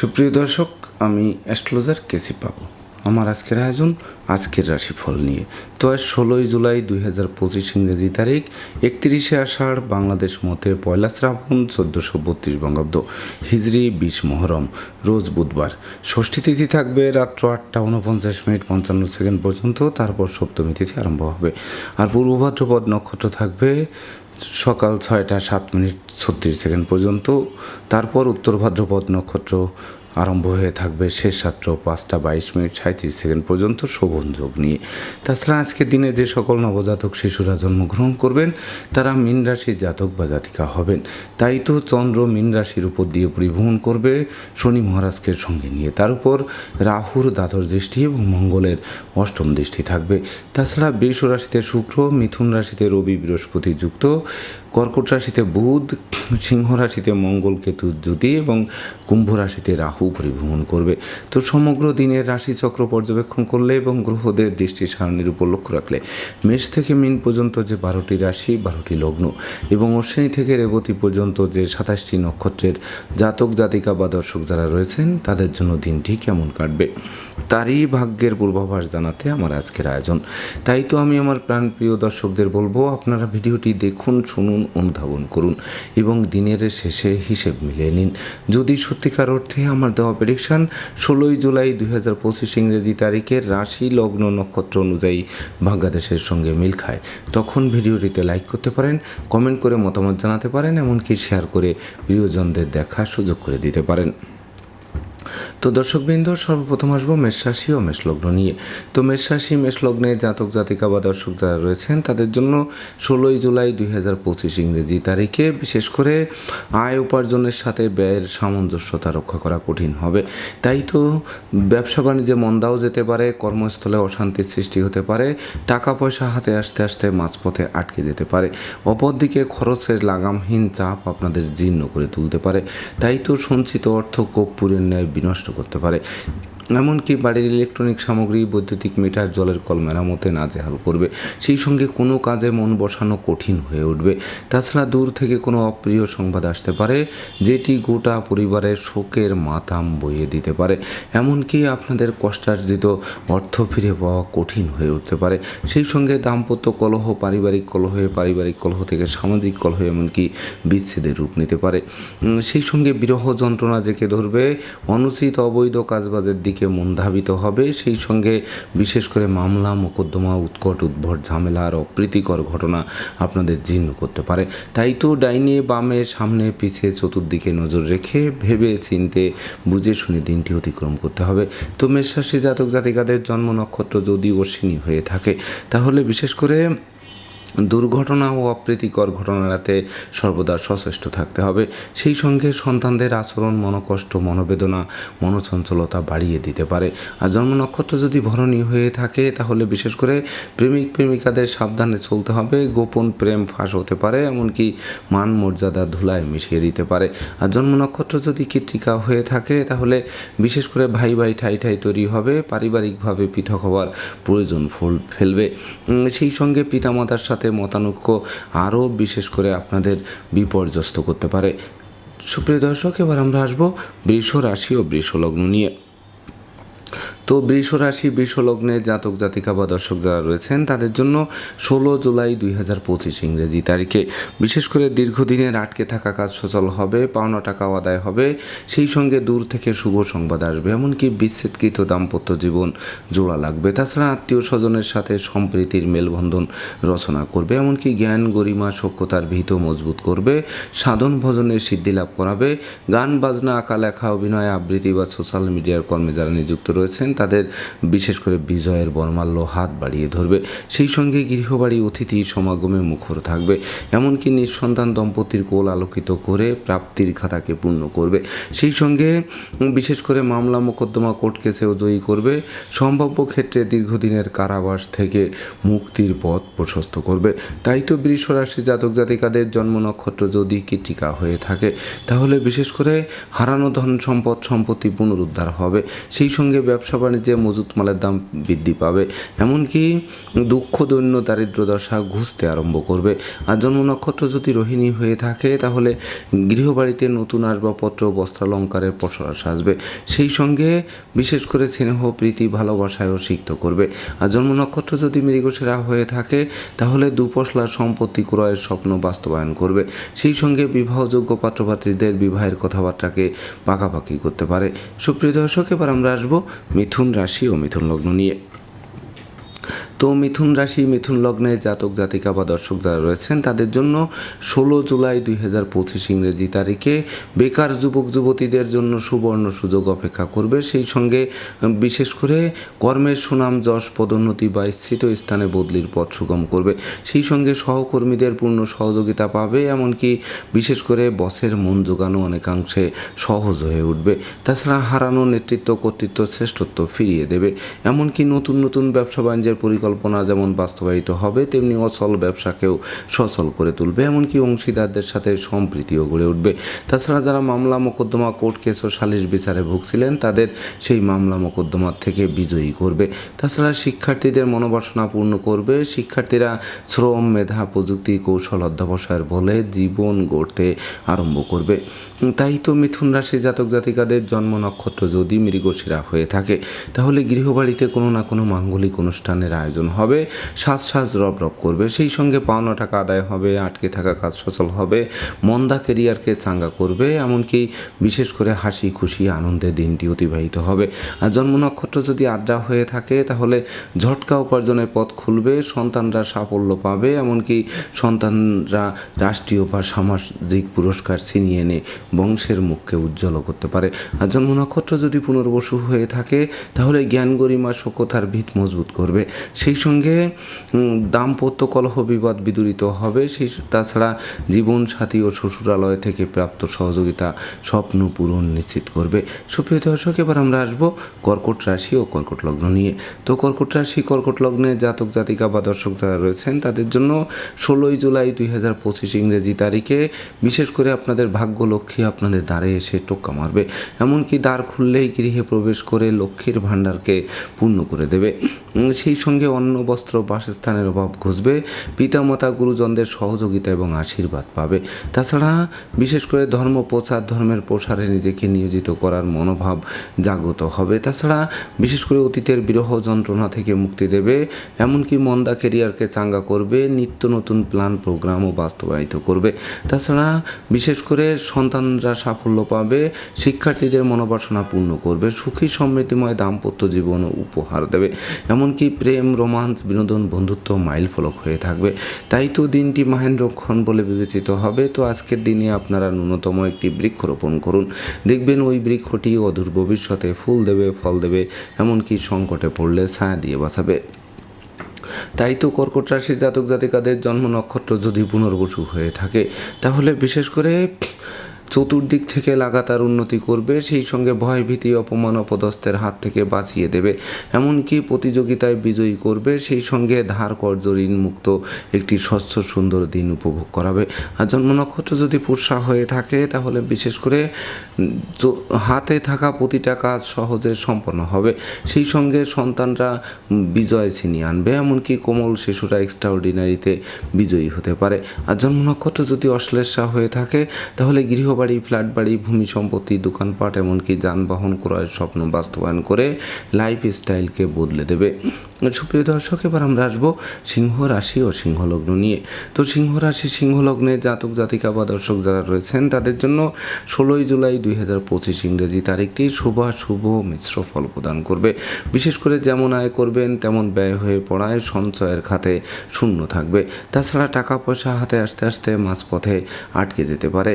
সুপ্রিয় দর্শক, আমি অ্যাস্ট্রোলজার কেসি পাবো আমার আজকের আয়োজন, আজকের রাশিফল নিয়ে। তো আজ ষোলোই জুলাই দুই হাজার পঁচিশ ইংরেজি তারিখ, একত্রিশে আষাঢ়, বাংলাদেশ মতে পয়লা শ্রাবণ, চোদ্দোশো বত্রিশ বঙ্গাব্দ হিজরি বিশ মহরম, রোজ বুধবার। ষষ্ঠী তিথি থাকবে রাত্র আটটা উনপঞ্চাশ মিনিট পঞ্চান্ন সেকেন্ড পর্যন্ত, তারপর সপ্তমী তিথি আরম্ভ হবে। আর পূর্ব ভাদ্রপদ নক্ষত্র থাকবে সকাল ছয়টা সাত মিনিট ছত্রিশ সেকেন্ড পর্যন্ত। তারপর উত্তর ভাদ্রপদ নক্ষত্র আরম্ভ হয়ে থাকবে শেষ রাত্র পাঁচটা বাইশ মিনিট সাঁত্রিশ সেকেন্ড পর্যন্ত শোভন যোগ নিয়ে। তাছাড়া আজকের দিনে যে সকল নবজাতক শিশুরা জন্মগ্রহণ করবেন, তারা মীন রাশির জাতক বা জাতিকা হবেন। তাই তো চন্দ্র মীন রাশির উপর দিয়ে পরিভ্রমণ করবে শনি মহারাজকে সঙ্গে নিয়ে। তার উপর রাহুর দ্বাদশ দৃষ্টি এবং মঙ্গলের অষ্টম দৃষ্টি থাকবে। তাছাড়া বৃষ রাশিতে শুক্র, মিথুন রাশিতে রবি বৃহস্পতি যুক্ত। কর্কট রাশিতে বুধ, সিংহ রাশিতে মঙ্গল কেতু জ্যোতি এবং কুম্ভ রাশিতে রাহু পরিভ্রমণ করবে। তো সমগ্র দিনের রাশিচক্র পর্যবেক্ষণ করলে এবং গ্রহদের দৃষ্টি সারণীর উপর লক্ষ্য রাখলে মেষ থেকে মিন পর্যন্ত যে বারোটি রাশি, বারোটি লগ্ন এবং অশ্বিনী থেকে রেবতী পর্যন্ত যে সাতাশটি নক্ষত্রের জাতক, জাতিকা বা দর্শক যারা রয়েছেন, তাদের জন্য দিনটি কেমন কাটবে? তারই ভাগ্যের পূর্বাভাস জানাতে আমার আজকের আয়োজন। তাই তো আমি আমার প্রাণপ্রিয় দর্শকদের বলব, আপনারা ভিডিওটি দেখুন, শুনুন অনুধাবন করুন এবং দিনের শেষে হিসেব মিলিয়ে নিন। যদি সত্যিকার অর্থে আমার দেওয়া প্রেডিকশান ষোলোই জুলাই দুই হাজার পঁচিশ ইংরেজি তারিখের রাশি লগ্ন নক্ষত্র অনুযায়ী বাংলাদেশের সঙ্গে মিল খায়, তখন ভিডিওটিতে লাইক করতে পারেন কমেন্ট করে মতামত জানাতে পারেন, এমনকি শেয়ার করে প্রিয়জনদের দেখার সুযোগ করে দিতে পারেন। তো দর্শকবৃন্দ, সর্বপ্রথম আসব মেষ রাশি ও মেষলগ্ন নিয়ে। তো মেষ রাশি মেষলগ্নে জাতক, জাতিকা বা দর্শক যারা রয়েছেন, তাদের জন্য ষোলোই জুলাই দুই হাজার পঁচিশ ইংরেজি তারিখে বিশেষ করে আয় উপার্জনের সাথে ব্যয়ের সামঞ্জস্যতা রক্ষা করা কঠিন হবে। তাই তো ব্যবসা বাণিজ্যে মন্দাও যেতে পারে, কর্মস্থলে অশান্তির সৃষ্টি হতে পারে টাকা পয়সা হাতে আসতে আসতে মাঝপথে আটকে যেতে পারে। অপরদিকে খরচের লাগামহীন চাপ আপনাদের জীর্ণ করে তুলতে পারে। তাই তো সঞ্চিত অর্থ কর্পূরের ন্যায় বিনষ্ট করতে পারে। এমনকি বাড়ির ইলেকট্রনিক সামগ্রী, বৈদ্যুতিক মিটার, জলের কল মেরামতে নাজেহাল করবে। সেই সঙ্গে কোনো কাজে মন বসানো কঠিন হয়ে উঠবে। তাছাড়া দূর থেকে কোনো অপ্রিয় সংবাদ আসতে পারে, যেটি গোটা পরিবারের শোকের মাতাম বইয়ে দিতে পারে। এমনকি আপনাদের কষ্টার্জিত অর্থ ফিরে পাওয়া কঠিন হয়ে উঠতে পারে। সেই সঙ্গে দাম্পত্য কলহ, পারিবারিক কলহে, পারিবারিক কলহ থেকে সামাজিক কলহ এমনকি বিচ্ছেদের রূপ নিতে পারে। সেই সঙ্গে বিরহ যন্ত্রণা জেকে ধরবে। অনুচিত অবৈধ কাজবাজের দিকে মন ধাবিত হবে। সেই সঙ্গে বিশেষ করে মামলা, মোকদ্দমা, উৎকট, উদ্ভট ঝামেলা আর অপ্রীতিকর ঘটনা আপনাদের জীর্ণ করতে পারে। তাই তো ডাইনে বামে, সামনে, পিছে, চতুর্দিকে নজর রেখে ভেবে চিনতে, বুঝে শুনে দিনটি অতিক্রম করতে হবে। তো মেষরাশি জাতক জাতিকাদের জন্ম নক্ষত্র যদি অশ্বিনী হয়ে থাকে, তাহলে বিশেষ করে দুর্ঘটনা ও অপ্রীতিকর ঘটনা এড়াতে সর্বদা সচেষ্ট থাকতে হবে। সেই সঙ্গে সন্তানদের আচরণ, মনোকষ্ট, মনোবেদনা, মনোচঞ্চলতা বাড়িয়ে দিতে পারে। আর জন্ম নক্ষত্র যদি ভরণী হয়ে থাকে, তাহলে বিশেষ করে প্রেমিক, প্রেমিকাদের সাবধানে চলতে হবে। গোপন প্রেম ফাঁস হতে পারে, এমনকি মান মর্যাদা ধুলায় মিশিয়ে দিতে পারে। আর জন্ম নক্ষত্র যদি কৃত্রিকা হয়ে থাকে, তাহলে বিশেষ করে ভাই ভাই, ঠাই ঠাই তৈরি হবে। পারিবারিকভাবে পৃথক হওয়ার প্রয়োজন ফুল ফেলবে। সেই সঙ্গে পিতামাতার সাথে মতানৈক্য আরও বিশেষ করে আপনাদের বিপর্যস্ত করতে পারে। সুপ্রিয় দর্শক, এবার আমরা আসব বৃষ রাশি ও বৃষ লগ্ন নিয়ে। তো বৃষ রাশি বৃষ লগ্নে জাতক, জাতিকা বা দর্শক যারা রয়েছেন, তাদের জন্য ষোলো জুলাই দুই হাজার পঁচিশ ইংরেজি তারিখে। বিশেষ করে দীর্ঘদিনের আটকে থাকা কাজ সচল হবে, পাওনা টাকাও আদায় হবে, সেই সঙ্গে দূর থেকে শুভ সংবাদ আসবে, এমনকি বিচ্ছেদকৃত দাম্পত্য জীবন জোড়া লাগবে। তাছাড়া আত্মীয় স্বজনের সাথে সম্প্রীতির মেলবন্ধন রচনা করবে, এমনকি জ্ঞান, গরিমা সক্ষতার ভীত মজবুত করবে, সাধন ভজনের সিদ্ধি লাভ করাবে, গান, বাজনা, আঁকা, লেখা, অভিনয়, আবৃত্তি বা সোশ্যাল মিডিয়ার কর্মে যারা নিযুক্ত রয়েছেন তাদের বিশেষ করে বিজয়ের বর্মাল্য হাত বাড়িয়ে ধরবে। সেই সঙ্গে গৃহবাড়ি অতিথি সমাগমে মুখর থাকবে। এমনকি নিঃসন্তান দম্পতির কোল আলোকিত করে প্রাপ্তির খাতাকে পূর্ণ করবে। সেই সঙ্গে বিশেষ করে মামলা মোকদ্দমা কোর্ট কেসেও জয়ী করবে। সম্ভাব্য ক্ষেত্রে দীর্ঘদিনের কারাবাস থেকে মুক্তির পথ প্রশস্ত করবে। তাই তো বৃষ রাশি জাতক জাতিকাদের জন্ম নক্ষত্র যদি কৃতিকা হয়ে থাকে, তাহলে বিশেষ করে হারানো ধন সম্পদ সম্পত্তি পুনরুদ্ধার হবে। সেই সঙ্গে ব্যবসা বাণিজ্যে মজুত মালের দাম বৃদ্ধি পাবে, এমনকি দুঃখ, দৈন্য, দারিদ্র দশা ঘুষতে আরম্ভ করবে। আর জন্ম নক্ষত্র যদি রোহিণী হয়ে থাকে, তাহলে গৃহবাড়িতে নতুন আসবাবপত্র, বস্ত্রালঙ্কারের পসরা আসবে সেই সঙ্গে বিশেষ করে স্নেহ, প্রীতি, ভালোবাসায়ও সিক্ত করবে। আর জন্ম নক্ষত্র যদি মৃগশিরা হয়ে থাকে, তাহলে দুপশলার সম্পত্তি ক্রয়ের স্বপ্ন বাস্তবায়ন করবে। সেই সঙ্গে বিবাহযোগ্য পাত্রপাত্রীদের বিবাহের কথাবার্তাকে পাকাপাকি করতে পারে। সুপ্রিয় দর্শক, এবার আমরা আসব মিথুন রাশি ও মিথুন লগ্ন নিয়ে তো মিথুন রাশি, মিথুন লগ্নে জাতক, জাতিকা বা দর্শক যারা রয়েছেন, তাদের জন্য ষোলো জুলাই দুই হাজার পঁচিশ ইংরেজি তারিখে বেকার যুবক, যুবতীদের জন্য সুবর্ণ সুযোগ অপেক্ষা করবে। সেই সঙ্গে বিশেষ করে কর্মের সুনাম, যশ, পদোন্নতি বা স্থিত স্থানে বদলির পথ সুগম করবে। সেই সঙ্গে সহকর্মীদের পূর্ণ সহযোগিতা পাবে, এমনকি বিশেষ করে বসের মন জোগানো অনেকাংশে সহজ হয়ে উঠবে। তাছাড়া হারানো নেতৃত্ব, কর্তৃত্ব, শ্রেষ্ঠত্ব ফিরিয়ে দেবে। এমনকি নতুন নতুন ব্যবসা বাণিজ্যের পরিকল্পনা যেমন বাস্তবায়িত হবে, তেমনি অচল ব্যবসাকেও সচল করে তুলবে, এমনকি অংশীদারদের সাথে সম্প্রীতিও গড়ে উঠবে। তাছাড়া যারা মামলা মোকদ্দমা কোর্ট কেস ও সালিশ বিচারে ভুগছিলেন, তাদের সেই মামলা মোকদ্দমা থেকে বিজয়ী করবে। তাছাড়া শিক্ষার্থীদের মনোবাসনা পূর্ণ করবে, শিক্ষার্থীরা শ্রম, মেধা, প্রযুক্তি, কৌশল অধ্যবসায়ের বলে জীবন গড়তে আরম্ভ করবে। তাই তো মিথুন রাশি জাতক জাতিকাদের জন্ম নক্ষত্র যদি মৃগশিরা হয়ে থাকে, তাহলে গৃহবাড়িতে কোনো না কোনো মাঙ্গলিক অনুষ্ঠানের আয়োজন হবে। সাজ সাজ রব রব করবে। সেই সঙ্গে পাওনা টাকা আদায় হবে, আটকে থাকা কাজ সচল হবে, মন্দা কেরিয়ারকে চাঙ্গা করবে, এমনকি বিশেষ করে হাসি খুশি আনন্দে দিনটি অতিবাহিত হবে। আর জন্ম নক্ষত্র যদি আড্ডা হয়ে থাকে, তাহলে ঝটকা উপার্জনের পথ খুলবে, সন্তানরা সাফল্য পাবে, এমনকি সন্তানরা রাষ্ট্রীয় বা সামাজিক পুরস্কার ছিনিয়ে এনে বংশের মুখকে উজ্জ্বল করতে পারে। আর জন্ম নক্ষত্র যদি পুনর্বসু হয়ে থাকে, তাহলে জ্ঞান গরিমা শোকতার ভিত মজবুত করবে। সেই সঙ্গে দাম্পত্য কলহ বিবাদ বিদূরিত হবে। সেই তাছাড়া জীবন সাথী ও শ্বশুরালয় থেকে প্রাপ্ত সহযোগিতা স্বপ্ন পূরণ নিশ্চিত করবে। সুপ্রিয় দর্শক, এবার আমরা আসব কর্কট রাশি ও কর্কট লগ্ন নিয়ে। তো কর্কট রাশি, কর্কট লগ্নে জাতক, জাতিকা বা দর্শক যারা রয়েছেন, তাদের জন্য ষোলোই জুলাই দুই হাজার পঁচিশ ইংরেজি তারিখে বিশেষ করে আপনাদের ভাগ্য লক্ষ্মী আপনাদের দ্বারে এসে টোক্কা মারবে। এমনকি দ্বার খুললেই গৃহে প্রবেশ করে লক্ষ্মীর ভাণ্ডারকে পূর্ণ করে দেবে। সেই সঙ্গে অন্ন, বস্ত্র, বাসস্থানের অভাব ঘুষবে। পিতামাতা, গুরুজনদের সহযোগিতা এবং আশীর্বাদ পাবে। তাছাড়া বিশেষ করে ধর্ম, প্রচার, ধর্মের প্রসারে নিজেকে নিয়োজিত করার মনোভাব জাগ্রত হবে। তাছাড়া বিশেষ করে অতীতের বিরহ যন্ত্রণা থেকে মুক্তি দেবে। এমনকি মন্দা কেরিয়ারকে চাঙ্গা করবে, নিত্য নতুন প্ল্যান, প্রোগ্রামও বাস্তবায়িত করবে। তাছাড়া বিশেষ করে সন্তানরা সাফল্য পাবে, শিক্ষার্থীদের মনোবাসনা পূর্ণ করবে, সুখী সমৃদ্ধিময় দাম্পত্য জীবন উপহার দেবে। এমনকি প্রেম, রোমান্স, বিনোদন, বন্ধুত্ব মাইল ফলক হয়ে থাকবে। তাই তো দিনটি মাহেন্দ্রক্ষণ বলে বিবেচিত হবে। তো আজকের দিনে আপনারা ন্যূনতম একটি বৃক্ষ রোপণ করুন। দেখবেন ওই বৃক্ষটি অদূর ভবিষ্যতে ফুল দেবে, ফল দেবে, এমনকি সংকটে পড়লে ছায়া দিয়ে বাঁচাবে। তাই তো কর্কট রাশি জাতক জাতিকাদের জন্ম নক্ষত্র যদি পুনর্বসু হয়ে থাকে, তাহলে বিশেষ করে চতুর্দিক থেকে লাগাতার উন্নতি করবে, সেই সঙ্গে ভয় ভীতি অপমান, অপদস্থের হাত থেকে বাঁচিয়ে দেবে। এমনকি প্রতিযোগিতায় বিজয়ী করবে, সেই সঙ্গে ধার কর্য মুক্ত একটি স্বচ্ছ, সুন্দর দিন উপভোগ করাবে। আর জন্ম নক্ষত্র যদি পুরসা হয়ে থাকে, তাহলে বিশেষ করে হাতে থাকা প্রতিটা কাজ সহজে সম্পন্ন হবে। সেই সঙ্গে সন্তানরা বিজয় ছিনিয়ে আনবে, এমনকি কোমল শিশুরা এক্সট্রাঅর্ডিনারিতে বিজয়ী হতে পারে। আর জন্ম নক্ষত্র যদি অশ্লেষা হয়ে থাকে, তাহলে গৃহবাড়ি ফ্ল্যাট বাড়ি, ভূমি সম্পত্তি, দোকানপাট, এমনকি যানবাহন ক্রয়ের স্বপ্ন বাস্তবায়ন করে লাইফ স্টাইলকে বদলে দেবে। সুপ্রিয় দর্শক, এবার আমরা আসব সিংহ রাশি ও সিংহলগ্ন নিয়ে। তো সিংহ রাশি, সিংহলগ্নে জাতক, জাতিকা বা দর্শক যারা রয়েছেন, তাদের জন্য ষোলোই জুলাই দুই হাজার পঁচিশ ইংরেজি তারিখটি শুভ মিশ্র ফল প্রদান করবে। বিশেষ করে যেমন আয় করবেন, তেমন ব্যয় হয়ে পড়ায় সঞ্চয়ের খাতে শূন্য থাকবে। তাছাড়া টাকা পয়সা হাতে আসতে আসতে মাঝপথে আটকে যেতে পারে।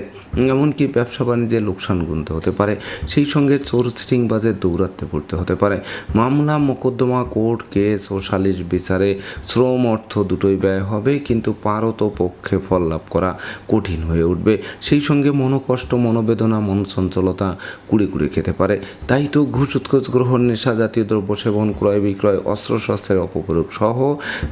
এমনকি ব্যবসা বাণিজ্যে লোকসান গুনতে হতে পারে। সেই সঙ্গে চোর সিটিংবাজের দৌরাত্মে পড়তে হতে পারে। মামলা, মোকদ্দমা, কোর্ট, কেস কেস ও সালিশ বিচারে শ্রম অর্থ দুটোই ব্যয় হবে, কিন্তু পারত পক্ষে ফল লাভ করা কঠিন হয়ে উঠবে। সেই সঙ্গে মনোকষ্ট, মনোবেদনা মন চঞ্চলতা কুড়ে কুড়ে খেতে পারে। তাই তো ঘুষ উৎকোচ গ্রহণ, নেশা জাতীয় দ্রব্য সেবন, ক্রয় বিক্রয় অস্ত্রশস্ত্রের অপপ্রয়োগ সহ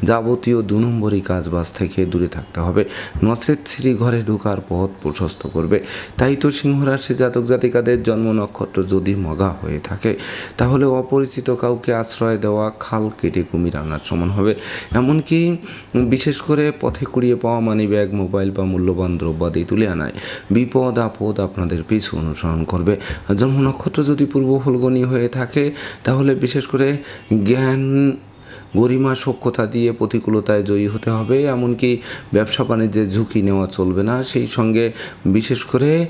যাবতীয় দু নম্বরই কাজবাজ থেকে দূরে থাকতে হবে। নচেত শ্রী ঘরে ঢোকার পথ প্রশস্ত করবে। তাই তো সিংহ রাশি জাতক জাতিকাদের জন্ম নক্ষত্র যদি মগা হয়ে থাকে, তাহলে অপরিচিত কাউকে আশ্রয় দেওয়া খাল কেটে কুমির আনার সমান হবে। এমনকি বিশেষ করে পথে কুড়িয়ে পাওয়া মানি ব্যাগ মোবাইল বা মূল্যবান দ্রব্যাদি তুলে আনায়। বিপদ, আপদ আপনাদের পিছু অনুসরণ করবে। জন্ম নক্ষত্র যদি পূর্ব ফলগনি হয়ে থাকে, তাহলে বিশেষ করে জ্ঞান, গরিমা সক্ষতা দিয়ে প্রতিকূলতায় জয়ী হতে হবে। এমনকি ব্যবসা বাণিজ্যের ঝুঁকি নেওয়া চলবে না। সেই সঙ্গে বিশেষ করে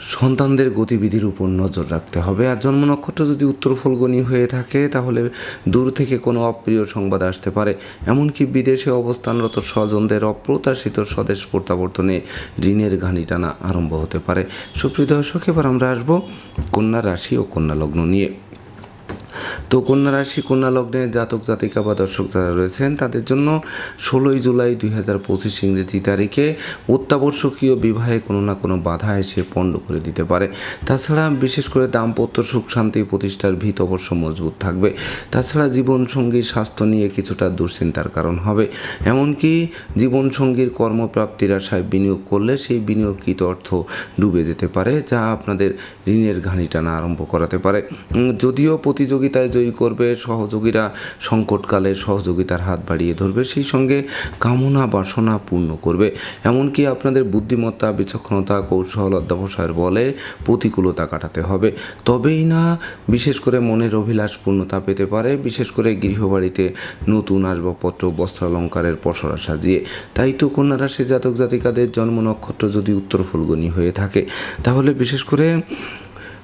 সন্তানদের গতিবিধির উপর নজর রাখতে হবে। আর জন্ম নক্ষত্র যদি উত্তর ফলগনি হয়ে থাকে, তাহলে দূর থেকে কোনো অপ্রিয় সংবাদ আসতে পারে। এমনকি বিদেশে অবস্থানরত স্বজনদের অপ্রত্যাশিত স্বদেশ প্রত্যাবর্তনে ঋণের ঘানি টানা আরম্ভ হতে পারে। সুপ্রিয় দর্শক, এবার আমরা আসব কন্যা রাশি ও কন্যা লগ্ন নিয়ে। তো কন্যা রাশি, কন্যা লগ্নে জাতক, জাতিকা বা দর্শক যারা রয়েছেন, তাদের জন্য ষোলোই জুলাই দুই হাজার পঁচিশ ইংরেজি তারিখে অত্যাবশ্যকীয় বিবাহে কোনো না কোনো বাধা এসে পণ্ড করে দিতে পারে। তাছাড়া বিশেষ করে দাম্পত্য সুখ, শান্তি প্রতিষ্ঠার ভিত অবশ্য মজবুত থাকবে। তাছাড়া জীবনসঙ্গী স্বাস্থ্য নিয়ে কিছুটা দুশ্চিন্তার কারণ হবে। এমনকি জীবনসঙ্গীর কর্মপ্রাপ্তির আশায় বিনিয়োগ করলে সেই বিনিয়োগকৃত অর্থ ডুবে যেতে পারে, যা আপনাদের ঋণের ঘানি টানা আরম্ভ করাতে পারে। যদিও প্রতিযোগিতায় জয়ী করবে, সহযোগীরা সংকটকালে সহযোগিতার হাত বাড়িয়ে ধরবে, সেই সঙ্গে কামনা বাসনা পূর্ণ করবে। এমনকি আপনাদের বুদ্ধিমত্তা, বিচক্ষণতা, কৌশল অধ্যাবসায়ের বলে প্রতিকূলতা কাটাতে হবে। তবেই না, বিশেষ করে মনের অভিলাষ পূর্ণতা পেতে পারে, বিশেষ করে গৃহবাড়িতে নতুন আসবাবপত্র, বস্ত্রালঙ্কারের পসরা সাজিয়ে। তাই তো কন্যা রাশি জাতক জাতিকাদের জন্ম নক্ষত্র যদি উত্তর ফুলগনি হয়ে থাকে, তাহলে বিশেষ করে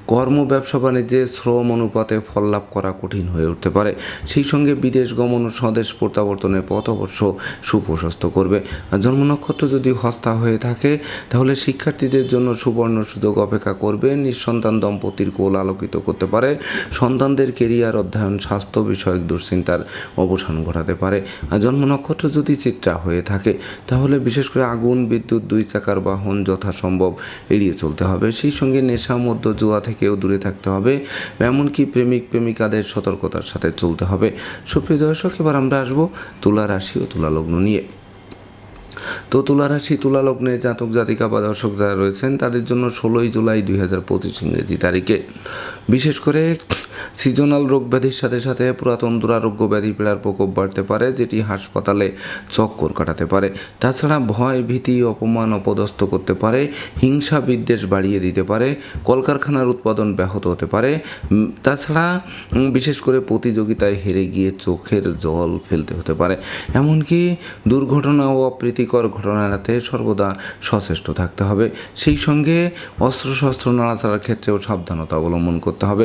কর্ম ব্যবসা বাণিজ্যে শ্রম অনুপাতে ফল লাভ করা কঠিন হয়ে উঠতে পারে। সেই সঙ্গে বিদেশ গমন ও স্বদেশ প্রত্যাবর্তনের পথ অবশ্য সুপ্রশস্ত করবে। জন্ম নক্ষত্র যদি হস্তা হয়ে থাকে, তাহলে শিক্ষার্থীদের জন্য সুবর্ণ সুযোগ অপেক্ষা করবে। নিঃসন্তান দম্পতির কোল আলোকিত করতে পারে। সন্তানদের কেরিয়ার অধ্যয়ন, স্বাস্থ্য বিষয়ক দুশ্চিন্তার অবসান ঘটাতে পারে। আর জন্ম নক্ষত্র যদি চিত্রা হয়ে থাকে, তাহলে বিশেষ করে আগুন, বিদ্যুৎ, দুই চাকার বাহন যথাসম্ভব এড়িয়ে চলতে হবে। সেই সঙ্গে নেশা মধ্য জুয়া থেকেও দূরে থাকতে হবে, এমনকি প্রেমিক প্রেমিকাদের সতর্কতার সাথে চলতে হবে। সুপ্রিয় দর্শক, এবার আমরা আসব তুলা রাশি ও তুলা লগ্ন নিয়ে। তো তুলা রাশি, তুলা লগ্নে জাতক, জাতিকা বা দর্শক যারা রয়েছেন, তাদের জন্য ষোলোই জুলাই দুই হাজার পঁচিশ ইংরেজি তারিখে। বিশেষ করে সিজনাল রোগ ব্যাধির সাথে সাথে পুরাতন দুরারোগ্য ব্যাধি পীড়ার প্রকোপ বাড়তে পারে, যেটি হাসপাতালে চক্কর কাটাতে পারে। তাছাড়া ভয়, ভীতি, অপমান, অপদস্থ করতে পারে, হিংসা, বিদ্বেষ বাড়িয়ে দিতে পারে, কলকারখানার উৎপাদন ব্যাহত হতে পারে। তাছাড়া বিশেষ করে প্রতিযোগিতায় হেরে গিয়ে চোখের জল ফেলতে হতে পারে। এমনকি দুর্ঘটনা ও অপ্রীতিকর ঘটনা এড়াতে সর্বদা সচেষ্ট থাকতে হবে। সেই সঙ্গে অস্ত্রশস্ত্র, নাড়াচাড়ার ক্ষেত্রেও সাবধানতা অবলম্বন করতে হবে।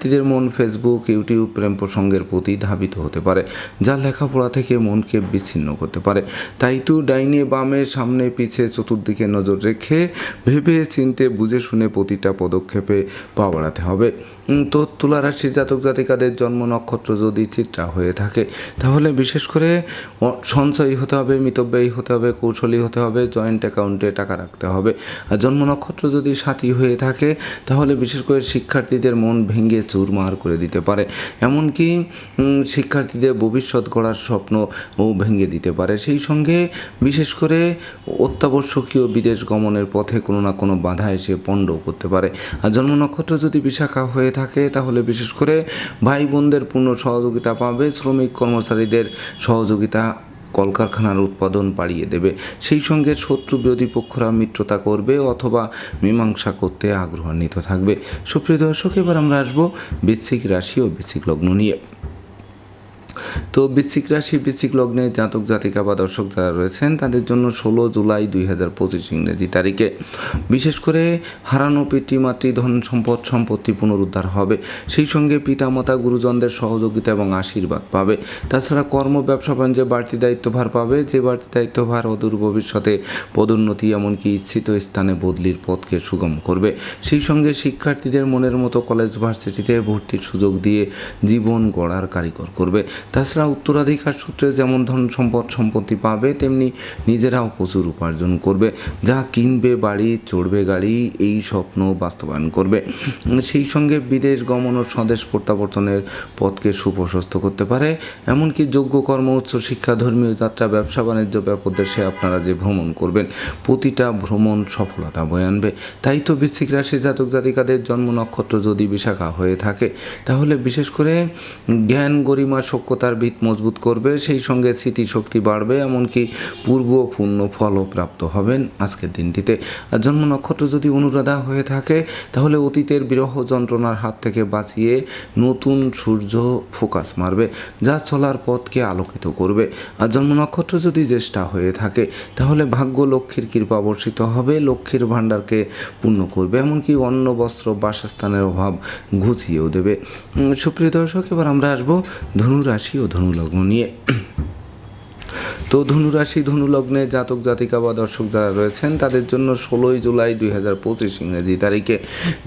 শিক্ষার্থীদের মন ফেসবুক ইউটিউব প্রেম প্রসঙ্গের প্রতি ধাবিত হতে পারে, যা লেখাপড়া থেকে মনকে বিচ্ছিন্ন করতে পারে। তাই তো ডাইনে বামে সামনে পিছে চতুর্দিকে নজর রেখে ভেবে চিনতে বুঝে শুনে প্রতিটা পদক্ষেপে পা বাড়াতে হবে। তো তুলা রাশি জাতক জাতিকাদের জন্ম নক্ষত্র যদি চিত্রা হয়ে থাকে, তাহলে বিশেষ করে সঞ্চয়ী হতে হবে, মিতব্যয়ী হতে হবে, কৌশলী হতে হবে, জয়েন্ট অ্যাকাউন্টে টাকা রাখতে হবে। আর জন্ম নক্ষত্র যদি সাথী হয়ে থাকে, তাহলে বিশেষ করে শিক্ষার্থীদের মন ভেঙে চুরমার করে দিতে পারে। এমনকি শিক্ষার্থীদের ভবিষ্যৎ গড়ার স্বপ্ন ও ভেঙে দিতে পারে। সেই সঙ্গে বিশেষ করে অত্যাবশ্যকীয় বিদেশ গমনের পথে কোনো না কোনো বাধা এসে পণ্ড করতে পারে। আর জন্ম নক্ষত্র যদি বিশাখা হয়ে থাকে তাহলে বিশেষ করে ভাই বোনদের পূর্ণ সহযোগিতা পাবে, শ্রমিক কর্মচারীদের সহযোগিতা কলকারখানার উৎপাদন বাড়িয়ে দেবে। সেই সঙ্গে শত্রু বিরোধী পক্ষরা মিত্রতা করবে অথবা মীমাংসা করতে আগ্রহান্বিত থাকবে। সুপ্রিয় দর্শক, এবার আমরা আসব বৃশ্চিক রাশি ও বৃশ্চিক লগ্ন নিয়ে। তো বৃশ্চিক রাশি, বৃশ্চিক লগ্নে জাতক, জাতিকা বা দর্শক যারা রয়েছেন, তাদের জন্য ষোলো জুলাই দুই হাজার পঁচিশ ইংরেজি তারিখে। বিশেষ করে হারানো পিতৃমাতৃ ধন সম্পদ, সম্পত্তি পুনরুদ্ধার হবে। সেই সঙ্গে পিতামাতা, গুরুজনদের সহযোগিতা এবং আশীর্বাদ পাবে। তাছাড়া কর্ম, ব্যবসা, বাণিজ্যে বাড়তি দায়িত্বভার পাবে। যে বাড়তি দায়িত্বভার অদূর ভবিষ্যতে পদোন্নতি এমনকি ইচ্ছিত স্থানে বদলির পথকে সুগম করবে। সেই সঙ্গে শিক্ষার্থীদের মনের মতো কলেজ, ভার্সিটিতে ভর্তির সুযোগ দিয়ে জীবন গড়ার কারিগর করবে। তাছাড়া উত্তরাধিকার সূত্রে যেমন ধন সম্পদ সম্পত্তি পাবে, তেমনি নিজেরাও প্রচুর উপার্জন করবে। যা কিনবে, বাড়ি, চড়বে গাড়ি, এই স্বপ্ন বাস্তবায়ন করবে। সেই সঙ্গে বিদেশ গমন ও স্বদেশ প্রত্যাবর্তনের পথকে সুপ্রশস্ত করতে পারে। এমনকি যোগ্য কর্ম, উচ্চ শিক্ষা, ধর্মীয় যাত্রা, ব্যবসা, বাণিজ্য ব্যাপদেশে আপনারা যে ভ্রমণ করবেন, প্রতিটা ভ্রমণ সফলতা বয়ে আনবে। তাই তো বৃশ্চিক রাশি জাতক জাতিকাদের জন্ম নক্ষত্র যদি বিশাখা হয়ে থাকে, তাহলে বিশেষ করে জ্ঞান গরিমা সক্ষতার ভিত মজবুত করবে, সেই সঙ্গে স্মৃতিশক্তি বাড়বে, এমনকি পূর্ব পূর্ণ ফলও প্রাপ্ত হবেন আজকের দিনটিতে। আর জন্ম নক্ষত্র যদি অনুরাধা হয়ে থাকে, তাহলে অতীতের বিরহ যন্ত্রণার হাত থেকে বাঁচিয়ে নতুন সূর্য ফোকাস মারবে, যা চলার পথকে আলোকিত করবে। আর জন্ম নক্ষত্র যদি জ্যেষ্ঠা হয়ে থাকে, তাহলে ভাগ্য লক্ষ্মীর কৃপা বর্ষিত হবে, লক্ষ্মীর ভাণ্ডারকে পূর্ণ করবে, এমনকি অন্ন, বস্ত্র, বাসস্থানের অভাব ঘুচিয়েও দেবে। সুপ্রিয় দর্শক, এবার আমরা আসব ধনু রাশি ও ধনু লগ্ন নিয়ে তো ধনুরাশি, ধনুলগ্নে জাতক, জাতিকা বা দর্শক যারা রয়েছেন, তাদের জন্য ষোলোই জুলাই দুই হাজার পঁচিশ ইংরেজি তারিখে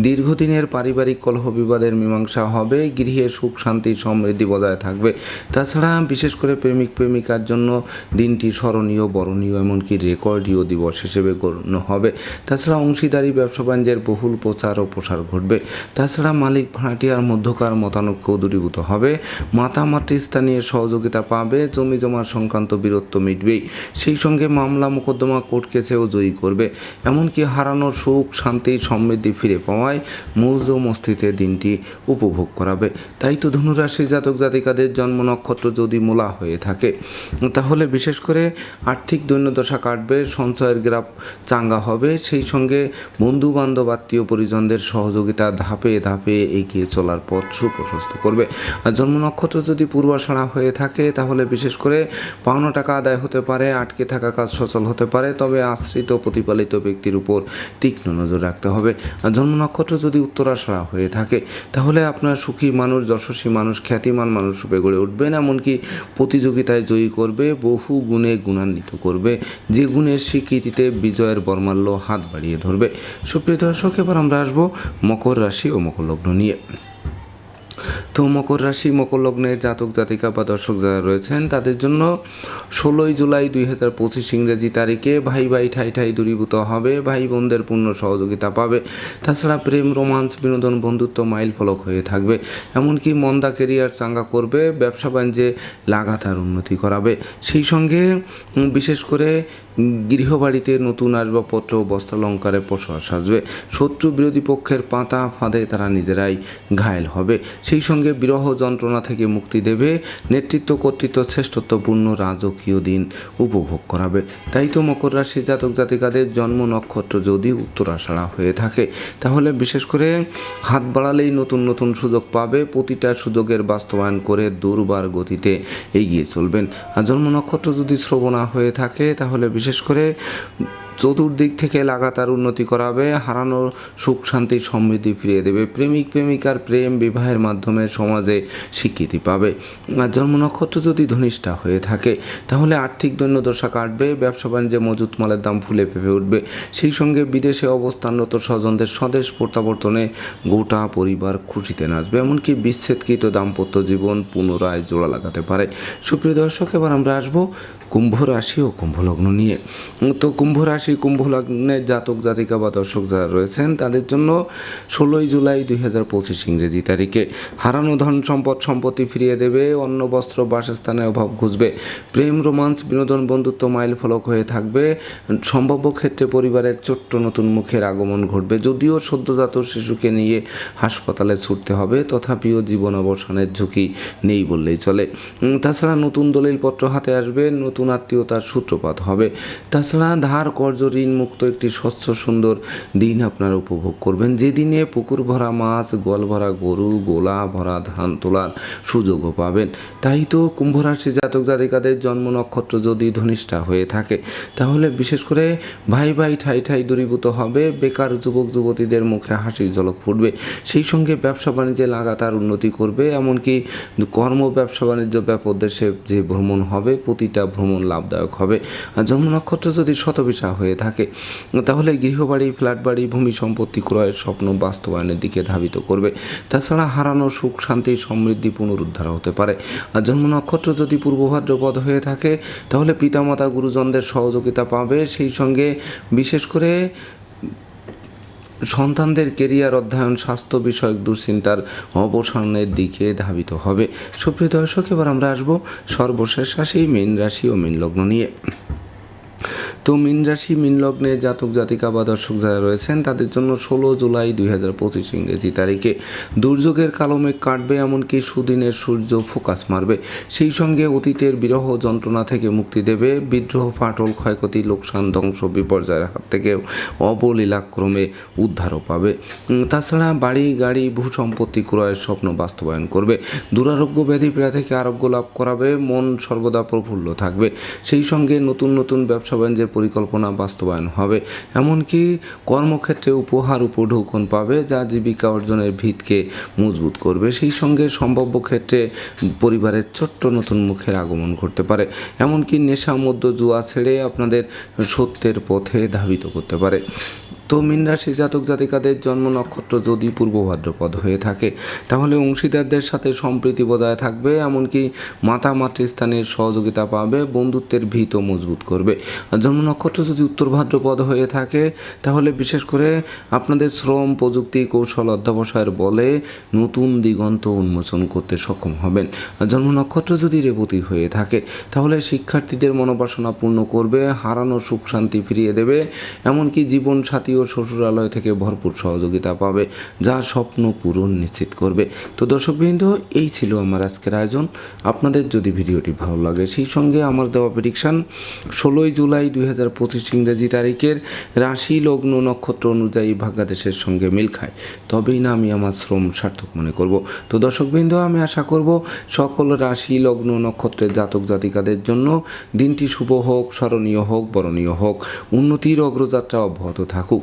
দীর্ঘদিনের পারিবারিক কলহ বিবাদের মীমাংসা হবে। গৃহে সুখ, শান্তি, সমৃদ্ধি বজায় থাকবে। তাছাড়া বিশেষ করে প্রেমিক, প্রেমিকার জন্য দিনটি স্মরণীয়, বরণীয়, এমনকি রেকর্ডীয় দিবস হিসেবে গণ্য হবে। তাছাড়া অংশীদারি, ব্যবসা বাণিজ্যের বহুল প্রচার ও প্রসার ঘটবে। তাছাড়া মালিক, ভাড়াটিয়ার মধ্যকার মতানৈক্য দূরীভূত হবে। মাতা মাতৃস্থানীয় সহযোগিতা পাবে। জমি জমা সংক্রান্ত বীরত্ব মিটবেই। সেই সঙ্গে মামলা মোকদ্দমা কোর্ট কেসেও জয়ী করবে। এমনকি হারানো সুখ, শান্তি, সমৃদ্ধি ফিরে পাওয়ায় মৌজ মস্তিতে দিনটি উপভোগ করাবে। তাই তো ধনুরাশি জাতক জাতিকাদের জন্ম নক্ষত্র যদি মোলা হয়ে থাকে, তাহলে বিশেষ করে আর্থিক দৈন্যদশা কাটবে, সঞ্চয়ের গ্রাফ চাঙ্গা হবে। সেই সঙ্গে বন্ধু বান্ধব আত্মীয় পরিজনদের সহযোগিতা ধাপে ধাপে এগিয়ে চলার পথ সুপ্রশস্ত করবে। আর জন্ম নক্ষত্র যদি পূর্বাশাড়া হয়ে থাকে, তাহলে বিশেষ করে পাওনা টাকা আদায় হতে পারে, আটকে থাকা কাজ সচল হতে পারে, তবে আশ্রিত প্রতিপালিত ব্যক্তির উপর তীক্ষ্ণ নজর রাখতে হবে। জন্ম নক্ষত্র যদি উত্তরাশাড়া হয়ে থাকে, তাহলে আপনার সুখী মানুষ, যশস্বী মানুষ, খ্যাতিমান মানুষ রূপে গড়ে উঠবেন। এমনকি প্রতিযোগিতায় জয়ী করবে, বহু গুণে গুণান্বিত করবে। যে গুণের স্বীকৃতিতে বিজয়ের বর্মাল্য হাত বাড়িয়ে ধরবে। সুপ্রিয় দর্শক, এবার আমরা আসব মকর রাশি ও মকর লগ্ন নিয়ে। তো মকর রাশি, মকর লগ্নে জাতক, জাতিকা বা দর্শক যারা রয়েছেন, তাদের জন্য ষোলোই জুলাই দুই হাজার পঁচিশ ইংরেজি তারিখে ভাই ভাই ঠাই ঠাই দূরীভূত হবে, ভাই বোনদের পূর্ণ সহযোগিতা পাবে। তাছাড়া প্রেম, রোমান্স, বিনোদন, বন্ধুত্ব মাইল ফলক হয়ে থাকবে। এমনকি মন্দা কেরিয়ার চাঙ্গা করবে, ব্যবসা বাণিজ্যে লাগাতার উন্নতি করাবে। সেই সঙ্গে বিশেষ করে গৃহবাড়িতে নতুন আসবাবপত্র বস্ত্রালঙ্কারে প্রসার সাজবে। শত্রু বিরোধী পক্ষের পাতা ফাঁদে তারা নিজেরাই ঘায়েল হবে। সেই সঙ্গে বিরহ যন্ত্রণা থেকে মুক্তি দেবে। নেতৃত্ব কর্তৃত্ব শ্রেষ্ঠত্বপূর্ণ রাজকীয় দিন উপভোগ করাবে। তাই তো মকর রাশি জাতক জাতিকাদের জন্ম নক্ষত্র যদি উত্তরাষাঢ়া হয়ে থাকে, তাহলে বিশেষ করে হাত বাড়ালেই নতুন নতুন সুযোগ পাবে। প্রতিটা সুযোগের বাস্তবায়ন করে দুর্বার গতিতে এগিয়ে চলবেন। আর জন্ম নক্ষত্র যদি শ্রবণা হয়ে থাকে, তাহলে বিশেষ করে চতুর্দিক থেকে লাগাতার উন্নতি করাবে, হারানো সুখ, শান্তি, সমৃদ্ধি ফিরিয়ে দেবে। প্রেমিক, প্রেমিকার প্রেম বিবাহের মাধ্যমে সমাজে স্বীকৃতি পাবে। আর জন্ম নক্ষত্র যদি ধনিষ্ঠা হয়ে থাকে, তাহলে আর্থিক দৈন্যদশা কাটবে, ব্যবসা বাণিজ্যে মজুত মালের দাম ফুলে ফেপে উঠবে। সেই সঙ্গে বিদেশে অবস্থানরত স্বজনদের স্বদেশ প্রত্যাবর্তনে গোটা পরিবার খুশিতে নাচবে, এমনকি বিচ্ছেদকৃত দাম্পত্য জীবন পুনরায় জোড়া লাগাতে পারে। সুপ্রিয় দর্শক, এবার আমরা আসব কুম্ভ রাশি ও কুম্ভ লগ্ন নিয়ে। তো কুম্ভ রাশি কুম্ভ লগ্নের জাতক জাতিকা বা দর্শক যারা রয়েছেন, তাদের জন্য ষোলোই জুলাই দুই হাজার পঁচিশ ইংরেজি তারিখে হারানো ধন সম্পদ সম্পত্তি ফিরিয়ে দেবে, অন্ন, বস্ত্র, বাসস্থানের অভাব ঘুষবে প্রেম, রোমান্স, বিনোদন, বন্ধুত্ব মাইল ফলক হয়ে থাকবে, সম্ভাব্য ক্ষেত্রে পরিবারের ছোট্ট নতুন মুখের আগমন ঘটবে, যদিও সদ্যজাত শিশুকে নিয়ে হাসপাতালে ছুটতে হবে, তথাপিও জীবন অবসানের ঝুঁকি নেই বললেই চলে। তাছাড়া নতুন দলিলপত্র হাতে আসবে, নতুন নতুন আত্মীয়তার সূত্রপাত হবে। তাছাড়া ধার, কর্জ, ঋণ মুক্ত একটি স্বচ্ছ, সুন্দর দিন আপনারা উপভোগ করবেন। যেদিনে পুকুর ভরা মাছ, গোয়াল ভরা গরু, গোলা ভরা ধান তোলার সুযোগও পাবেন। তাই তো কুম্ভ রাশি জাতক জাতিকাদের জন্ম নক্ষত্র যদি ধনিষ্ঠা হয়ে থাকে, তাহলে বিশেষ করে ভাই ভাই, ঠাই ঠাই দূরীভূত হবে। বেকার যুবক, যুবতীদের মুখে হাসির ঝলক ফুটবে। সেই সঙ্গে ব্যবসা বাণিজ্যে লাগাতার উন্নতি করবে। এমনকি কর্ম, ব্যবসা বাণিজ্য ব্যাপক দেশে যে ভ্রমণ হবে, প্রতিটা ভ্রমণ লাভদায়ক হবে। জন্ম নক্ষত্র যদি শতবিশা হয়ে থাকে, তাহলে গৃহবাড়ি ফ্ল্যাট বাড়ি ভূমি সম্পত্তি ক্রয়ের স্বপ্ন বাস্তবায়নের দিকে ধাবিত করবে। তাছাড়া হারানো সুখ, শান্তি, সমৃদ্ধি পুনরুদ্ধার হতে পারে। আর জন্ম নক্ষত্র যদি পূর্বভাদ্রপদ হয়ে থাকে, তাহলে পিতামাতা, গুরুজনদের সহযোগিতা পাবে। সেই সঙ্গে বিশেষ করে সন্তানদের কেরিয়ার অধ্যয়ন, স্বাস্থ্য বিষয়ক দুশ্চিন্তার অবসানের দিকে ধাবিত হবে। সুপ্রিয় দর্শক, এবার আমরা আসব সর্বশেষ রাশি, মীন রাশি ও মীন লগ্ন নিয়ে। তো মীন রাশি, মীন লগ্নে জাতক, জাতিকা বা দর্শক যারা রয়েছেন, তাদের জন্য ষোলো জুলাই দুই হাজার পঁচিশ ইংরেজি তারিখে। দুর্যোগের কালমে কাটবে এমনকি সুদিনের সূর্য ফোকাস মারবে। সেই সঙ্গে অতীতের বিরহ যন্ত্রণা থেকে মুক্তি দেবে। বিদ্রোহ, ফাটল, ক্ষয়ক্ষতি, লোকসান, ধ্বংস, বিপর্যয়ের হাত থেকেও অবলীলাক্রমে উদ্ধারও পাবে। তাছাড়া বাড়ি, গাড়ি ভূ সম্পত্তি ক্রয়ের স্বপ্ন বাস্তবায়ন করবে। দুরারোগ্য ব্যাধি পীড়া থেকে আরোগ্য লাভ করাবে। মন সর্বদা প্রফুল্ল থাকবে। সেই সঙ্গে নতুন নতুন ব্যবসা বাণিজ্যের পরিকল্পনা বাস্তবায়ন হবে। এমনকি কর্মক্ষেত্রে উপহার উপঢৌকন পাবে যা জীবিকা অর্জনের ভিতকে মজবুত করবে। সেই সঙ্গে সম্ভাব্য ক্ষেত্রে পরিবারের ছোট্ট নতুন মুখের আগমন ঘটতে পারে। এমনকি নেশা মধ্য জুয়া ছেড়ে আপনাদের সত্যের পথে ধাবিত করতে পারে। তো মীন রাশি জাতক জাতিকাদের জন্ম নক্ষত্র যদি পূর্ব ভাদ্রপদ হয়ে থাকে, তাহলে অংশীদারদের সাথে সম্প্রীতি বজায় থাকবে, এমনকি মাতা মাতৃস্থানের সহযোগিতা পাবে, বন্ধুত্বের ভিতও মজবুত করবে। জন্ম নক্ষত্র যদি উত্তর ভাদ্রপদ হয়ে থাকে, তাহলে বিশেষ করে আপনাদের শ্রম, প্রযুক্তি, কৌশল অধ্যাবসায়ের বলে নতুন দিগন্ত উন্মোচন করতে সক্ষম হবেন। জন্ম নক্ষত্র যদি রেবতী হয়ে থাকে, তাহলে শিক্ষার্থীদের মনোবাসনা পূর্ণ করবে, হারানো সুখ শান্তি ফিরিয়ে দেবে, এমনকি জীবন সাথী ও শ্বশুরালয় থেকে ভরপুর সহযোগিতা পাবে, যা স্বপ্ন পূরণ নিশ্চিত করবে। তো দর্শকবৃন্দ, এই ছিল আমার আজকের আয়োজন। আপনাদের যদি ভিডিওটি ভালো লাগে, সেই সঙ্গে আমার দেওয়া প্রেডিকশান ষোলোই জুলাই দুই হাজার পঁচিশ ইংরেজি তারিখের রাশি লগ্ন নক্ষত্র অনুযায়ী ভাগ্যাদেশের সঙ্গে মিল খায়। তবেই না আমি আমার শ্রম সার্থক মনে করব। তো দর্শকবৃন্দ, আমি আশা করব সকল রাশি লগ্ন নক্ষত্রের জাতক জাতিকাদের জন্য দিনটি শুভ হোক, স্মরণীয় হোক, বরণীয় হোক। উন্নতির অগ্রযাত্রা অব্যাহত থাকুক।